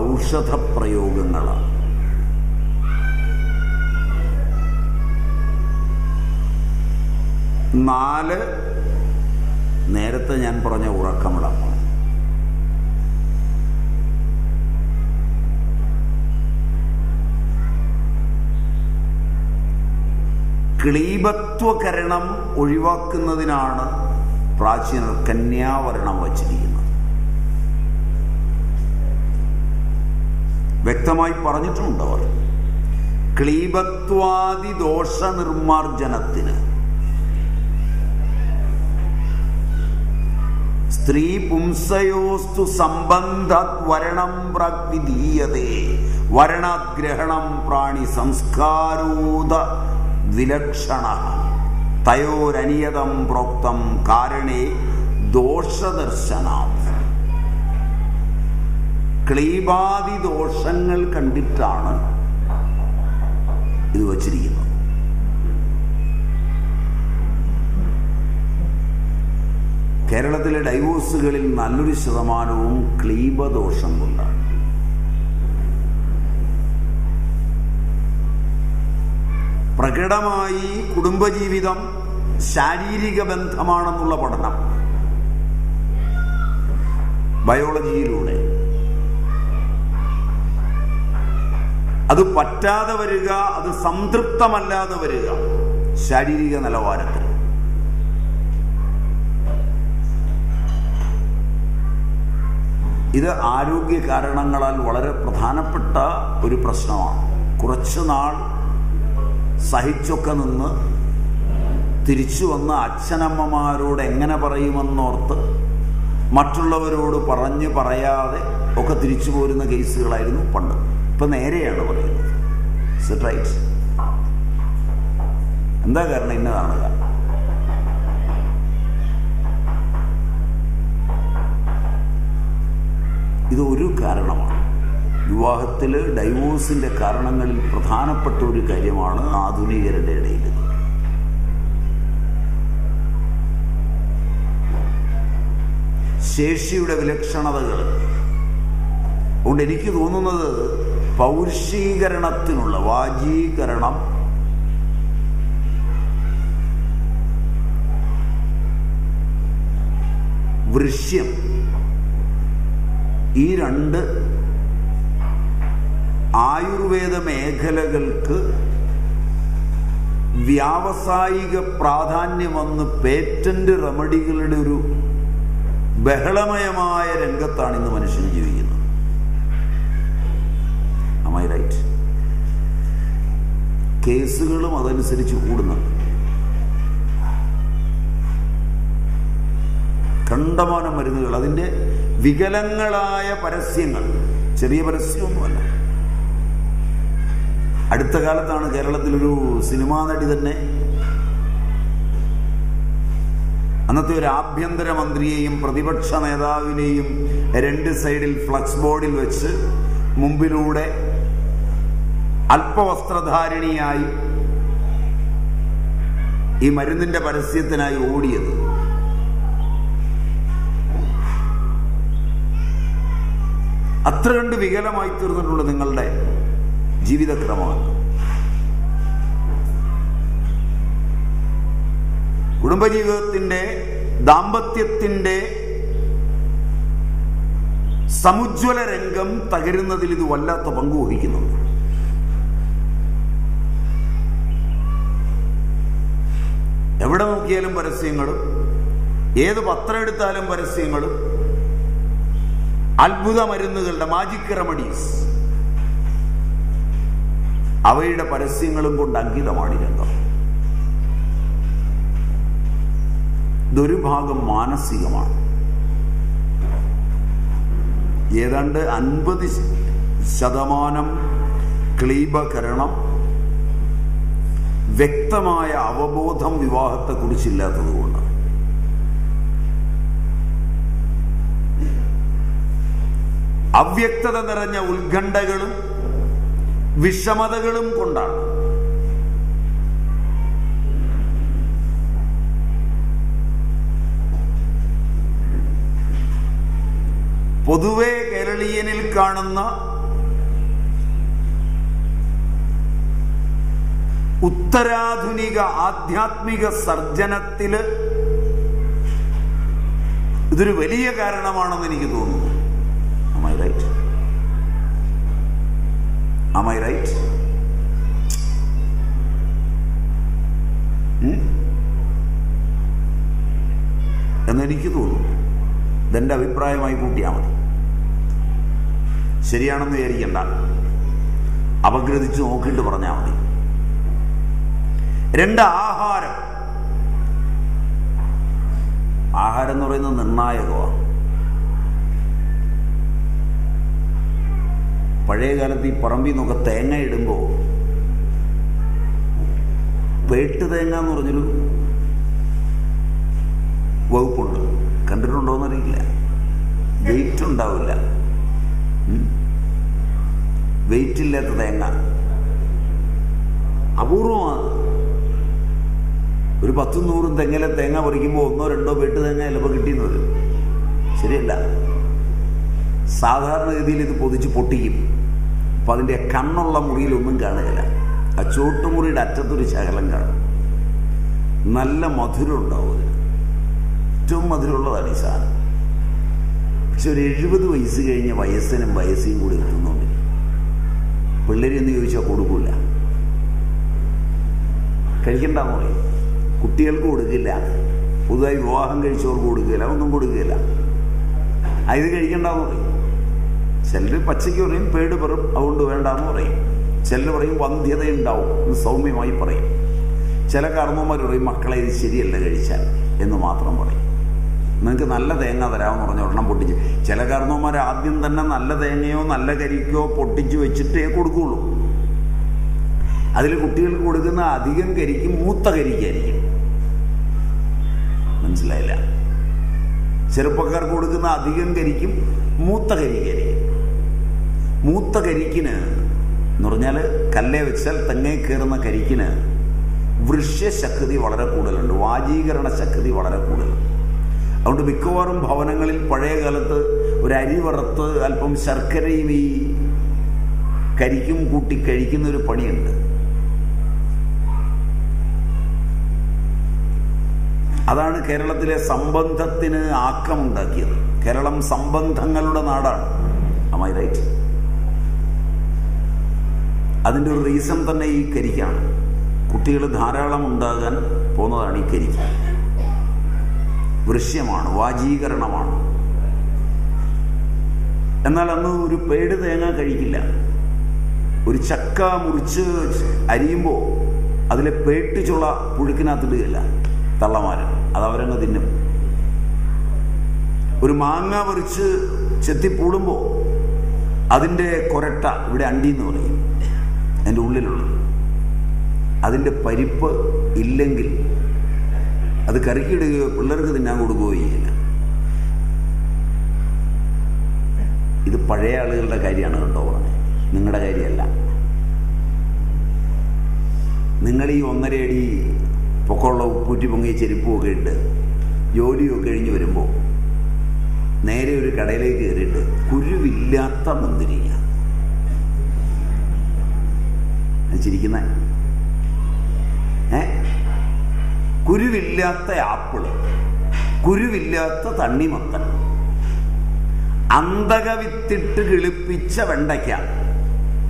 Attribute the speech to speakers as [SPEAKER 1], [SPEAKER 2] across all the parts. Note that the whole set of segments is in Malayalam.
[SPEAKER 1] ഔഷധ പ്രയോഗങ്ങളാണ് നാല് നേരത്തെ ഞാൻ പറഞ്ഞ ഉറക്കമിളമാണ് ക്ലീബത്വകരണം ഒഴിവാക്കുന്നതിനാണ് പ്രാചീനർ കന്യാവരണം വച്ചിരിക്കുന്നത്. വ്യക്തമായി പറഞ്ഞിട്ടുണ്ട് അവർ. ക്ലീബത്വാദി ദോഷ നിർമാർജനത്തിന് സ്ത്രീ പുംസയോസ്തു സംബന്ധ വരണം പ്രാഗ്വിധീയതേ. വരണഗ്രഹണം പ്രാണി സംസ്കാരൂത വിലക്ഷണ. തയോരനിയതം പ്രോക്തം കാരണേ ദോഷദർശനാം. ക്ലീബാദി ദോഷങ്ങൾ കണ്ടിട്ടാണ് ഇത് വച്ചിരിക്കുന്നത്. കേരളത്തിലെ ഡൈവോഴ്സുകളിൽ നല്ലൊരു ശതമാനവും ക്ലീബദോഷം കൊണ്ടാണ്. പ്രകടമായി കുടുംബജീവിതം ശാരീരിക ബന്ധമാണെന്നുള്ള പഠനം. ബയോളജിയിലൂടെ. അത് പറ്റാതെ വരിക അത് സംതൃപ്തമല്ലാതെ വരിക. ശാരീരിക നിലവാരത്തിൽ. ഇത് ആരോഗ്യ കാരണങ്ങളാൽ വളരെ പ്രധാനപ്പെട്ട ഒരു പ്രശ്നമാണ്. കുറച്ചു നാൾ സഹിച്ചൊക്കെ നിന്ന് തിരിച്ചു വന്ന അച്ഛനമ്മമാരോട് എങ്ങനെ പറയുമെന്നോർത്ത് മറ്റുള്ളവരോട് പറഞ്ഞ് പറയാതെ ഒക്കെ തിരിച്ചു പോരുന്ന കേസുകളായിരുന്നു പണ്ട്. ഇപ്പൊ നേരെയാണ് പറയുന്നത്? റൈറ്റ് എന്താ കാരണം ഇന്നതാണ് കാരണം ഇത് ഒരു കാരണമാണ്. വിവാഹത്തിൽ ഡൈവോഴ്സിന്റെ കാരണങ്ങളിൽ പ്രധാനപ്പെട്ട ഒരു കാര്യമാണ് ആധുനികരുടെ ഇടയിൽ ശേഷിയുടെ വിലക്ഷണതകൾ അതുകൊണ്ട് എനിക്ക് തോന്നുന്നത് പൗരുഷീകരണത്തിനുള്ള വാജീകരണം. വൃശ്യം. ഈ രണ്ട് ആയുർവേദ മേഖലകൾക്ക് വ്യാവസായിക പ്രാധാന്യം വന്ന് പേറ്റന്റ് റെമഡികളുടെ ഒരു ബഹളമയമായ രംഗത്താണ് ഇന്ന് മനുഷ്യൻ ജീവിക്കുന്നത്. അമായി റൈറ്റ് കേസുകളും അതനുസരിച്ച് കൂടുന്നുണ്ട് കണ്ടമാനം മരുന്നുകൾ അതിന്റെ വികലങ്ങളായ പരസ്യങ്ങൾ. ചെറിയ പരസ്യമൊന്നുമല്ല. അടുത്ത കാലത്താണ് കേരളത്തിലൊരു സിനിമാ നടി തന്നെ. അന്നത്തെ ഒരു ആഭ്യന്തരമന്ത്രിയെയും പ്രതിപക്ഷ നേതാവിനെയും രണ്ട് സൈഡിൽ ഫ്ലക്സ് ബോർഡിൽ വെച്ച് മുമ്പിലൂടെ അല്പവസ്ത്രധാരിണിയായി ഈ മരുന്നിന്റെ പരസ്യത്തിനായി ഓടിയത്. അത്ര കണ്ട് വികലമായി തീർന്നിട്ടുള്ള നിങ്ങളുടെ ജീവിതക്രമമാണ്. കുടുംബജീവിതത്തിന്റെ ദാമ്പത്യത്തിന്റെ സമുജ്വല രംഗം തകരുന്നതിൽ ഇത് വല്ലാത്ത പങ്ക് നോക്കിയാലും പരസ്യങ്ങളും ഏത് പത്രം എടുത്താലും പരസ്യങ്ങളും അത്ഭുത മരുന്നുകളുടെ മാജിക് റെമഡീസ് അവയുടെ പരസ്യങ്ങളും കൊണ്ട് അങ്കിതമാണ് രംഗം ദുരുഭാഗം ഭാഗം മാനസികമാണ്. ഏതാണ്ട് അൻപത് ശതമാനം ക്ലീബകരണം വ്യക്തമായ അവബോധം വിവാഹത്തെ കുറിച്ചില്ലാത്തത് അവ്യക്തത നിറഞ്ഞ ഉത്കണ്ഠകളും വിഷമതകളും കൊണ്ടാണ്. പൊതുവെ കേരളീയനിൽ കാണുന്ന ഉത്തരാധുനിക ആധ്യാത്മിക സർജനത്തിൽ ഇതൊരു വലിയ കാരണമാണെന്ന് എനിക്ക് തോന്നുന്നു. Am I right am I right? എന്നെനിക്ക് തോന്നുന്നു. ഇതെന്റെ അഭിപ്രായമായി കൂട്ടിയാൽ മതി. ശരിയാണെന്ന് വിചാരിക്കണ്ട. അപഗ്രഥിച്ച് നോക്കിയിട്ട് പറഞ്ഞാൽ മതി. രണ്ട് ആഹാരം. ആഹാരം എന്ന് പറയുന്നത് നിർണായകമാണ് പഴയ കാലത്ത് ഈ പറമ്പിൽ നിന്നൊക്കെ തേങ്ങ ഇടുമ്പോൾ വേട്ട് തേങ്ങ എന്ന് പറഞ്ഞൊരു വകുപ്പുണ്ട്. കണ്ടിട്ടുണ്ടോന്ന് അറിയില്ല വെയിറ്റ് ഉണ്ടാവില്ല. വെയിറ്റ് ഇല്ലാത്ത തേങ്ങ. അപൂർവമാണ്. ഒരു പത്തും നൂറും തെങ്ങിലെ തേങ്ങ പറിക്കുമ്പോൾ ഒന്നോ രണ്ടോ വെട്ട് തേങ്ങ ചിലപ്പോൾ കിട്ടിയെന്ന് വരും. ശരിയല്ല. സാധാരണഗതിയിൽ ഇത് പൊതിച്ച് പൊട്ടിക്കും. അപ്പം അതിന്റെ കണ്ണുള്ള മുറിയിലൊന്നും കാണുകയില്ല. ആ ചോട്ടുമുറിയുടെ അറ്റത്തൊരു ശകലം കാണും. നല്ല മധുരം ഉണ്ടാവും ഏറ്റവും മധുരമുള്ളതാണ് ഈ സാധനം. പക്ഷെ ഒരു എഴുപത് വയസ്സ് കഴിഞ്ഞ വയസ്സിനും വയസ്സിനും കൂടി എത്തുന്നുണ്ട് പിള്ളേരെന്ന് ചോദിച്ചാൽ കൊടുക്കില്ല കഴിക്കണ്ടെന്ന് പറയും കുട്ടികൾക്ക് കൊടുക്കില്ല. പുതുതായി വിവാഹം കഴിച്ചവർക്ക് കൊടുക്കില്ല. ഒന്നും കൊടുക്കില്ല. അത് കഴിക്കണ്ടെന്ന് പറയും. ചിലർ പച്ചയ്ക്ക് പറയും പേട് പെറും അതുകൊണ്ട് വേണ്ടാന്ന് പറയും. ചിലർ പറയും വന്ധ്യതയുണ്ടാവും എന്ന് സൗമ്യമായി പറയും. ചില കർമ്മന്മാർ പറയും മക്കളെ ഇത് ശരിയല്ല കഴിച്ചാൽ. എന്ന് മാത്രം പറയും. നിങ്ങൾക്ക് നല്ല തേങ്ങ തരാമെന്ന് പറഞ്ഞ ഒരെണ്ണം പൊട്ടിച്ച്. ചില കർമ്മന്മാർ ആദ്യം തന്നെ നല്ല തേങ്ങയോ നല്ല കരിക്കോ പൊട്ടിച്ച് വെച്ചിട്ടേ കൊടുക്കുള്ളൂ. അതിൽ കുട്ടികൾക്ക് കൊടുക്കുന്ന അധികം കരിക്ക് മൂത്ത കരിക്കായിരിക്കും. മനസ്സിലായില്ല? ചെറുപ്പക്കാർക്ക് കൊടുക്കുന്ന അധികം കരിക്കും മൂത്ത കരിക്കായിരിക്കും. മൂത്ത കരിക്കിന് എന്ന് പറഞ്ഞാൽ കല്ലേ വെച്ചാൽ തെങ്ങേ കയറുന്ന കരിക്കിന് വൃഷ്യശക്തി വളരെ കൂടുതലുണ്ട്. വാചീകരണ ശക്തി വളരെ കൂടുതലുണ്ട് അതുകൊണ്ട് മിക്കവാറും ഭവനങ്ങളിൽ പഴയ കാലത്ത് ഒരു അരി വറുത്ത് അല്പം ശർക്കരയും ഈ കരിക്കും കൂട്ടി കഴിക്കുന്ന ഒരു പണിയുണ്ട്. അതാണ് കേരളത്തിലെ സംബന്ധത്തിന് ആക്കമുണ്ടാക്കിയത് കേരളം സംബന്ധങ്ങളുടെ നാടാണ്. അമൈ റൈറ്റ് അതിന്റെ ഒരു റീസൺ തന്നെ ഈ കരിക്കാണ്. കുട്ടികൾ ധാരാളം ഉണ്ടാകാൻ പോകുന്നതാണ് ഈ കരിക്ക്. ദൃശ്യമാണ് വാചീകരണമാണ് എന്നാൽ അന്ന് ഒരു പേട് തേങ്ങ കഴിക്കില്ല. ഒരു ചക്ക മുറിച്ച് അരിയുമ്പോൾ അതിലെ പേട്ടിച്ചുള്ള ചുള പുഴുക്കിനകത്തിടുകയില്ല. തള്ളമാര്. അത് അവരങ്ങ് തിന്നും. ഒരു മാങ്ങ പറിച്ച് ചെത്തിപ്പൂടുമ്പോൾ അതിന്റെ കൊരട്ട ഇവിടെ അണ്ടി എന്ന് പറയും. അതിന്റെ ഉള്ളിലുള്ളത് അതിന്റെ പരിപ്പ് ഇല്ലെങ്കിൽ അത് കറിക്കിടുകയോ പിള്ളേർക്ക് തിന്നാൻ കൊടുക്കുകയോ ചെയ്യില്ല. ഇത് പഴയ ആളുകളുടെ കാര്യമാണ് കേട്ടോ പറഞ്ഞത്. നിങ്ങളുടെ കാര്യമല്ല. നിങ്ങൾ ഈ ഒന്നര അടി പൊക്കമുള്ള ഉപ്പൂറ്റി പൊങ്ങിയ ചെരുപ്പുമൊക്കെ ഇട്ട്. ജോലിയൊക്കെ കഴിഞ്ഞ് വരുമ്പോൾ നേരെ ഒരു കടയിലേക്ക് കയറിയിട്ട് കുരുവില്ലാത്ത മുന്തിരിങ്ങ. ചിരിക്കുന്ന? ഏ? കുരുവില്ലാത്ത ആപ്പിൾ. കുരുവില്ലാത്ത തണ്ണിമത്തൻ. അന്തകവിത്തിട്ട് കിളിപ്പിച്ച വെണ്ടയ്ക്ക.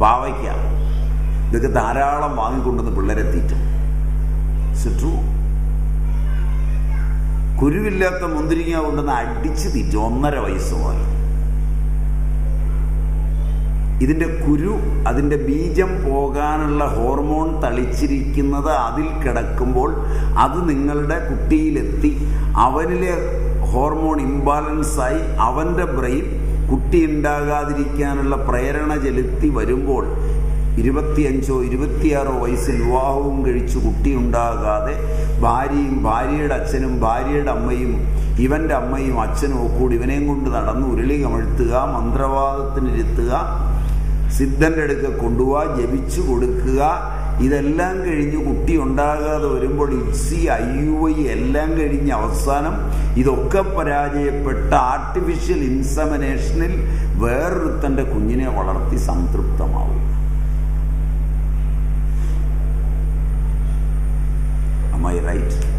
[SPEAKER 1] പാവയ്ക്ക. ഇതൊക്കെ ധാരാളം വാങ്ങിക്കൊണ്ടുവന്ന് പിള്ളേരെ ട്രൂ കുരുവില്ലാത്ത മുന്തിരിങ്ങ കൊണ്ടുവന്ന് അടിച്ച് തീറ്റ. ഒന്നര വയസ്സ് പോലെ. ഇതിന്റെ കുരു അതിന്റെ ബീജം പോകാനുള്ള ഹോർമോൺ തളിച്ചിരിക്കുന്നത് അതിൽ കിടക്കുമ്പോൾ അത് നിങ്ങളുടെ കുട്ടിയിലെത്തി. അവനിലെ ഹോർമോൺ ഇംബാലൻസായി അവന്റെ ബ്രെയിൻ കുട്ടി ഉണ്ടാകാതിരിക്കാനുള്ള പ്രേരണ ചെലുത്തി വരുമ്പോൾ ഇരുപത്തിയഞ്ചോ ഇരുപത്തിയാറോ വയസ്സിൽ വിവാഹവും കഴിച്ച് കുട്ടിയുണ്ടാകാതെ ഭാര്യയും ഭാര്യയുടെ അച്ഛനും ഭാര്യയുടെ അമ്മയും ഇവന്റെ അമ്മയും അച്ഛനും കൂടി ഇവനെയും കൊണ്ട് നടന്ന് ഉരുളി കമഴ്ത്തുക മന്ത്രവാദത്തിനിരുത്തുക സിദ്ധന്റെ അടുക്ക കൊണ്ടുപോവുക ജപിച്ചു കൊടുക്കുക. ഇതെല്ലാം കഴിഞ്ഞ് കുട്ടി ഉണ്ടാകാതെ വരുമ്പോൾ ഇസി ഐ യു ഐ എല്ലാം കഴിഞ്ഞ് അവസാനം ഇതൊക്കെ പരാജയപ്പെട്ട ആർട്ടിഫിഷ്യൽ ഇൻസമിനേഷനിൽ വേറൊരുത്തന്റെ കുഞ്ഞിനെ വളർത്തി സംതൃപ്തമാവും. my right.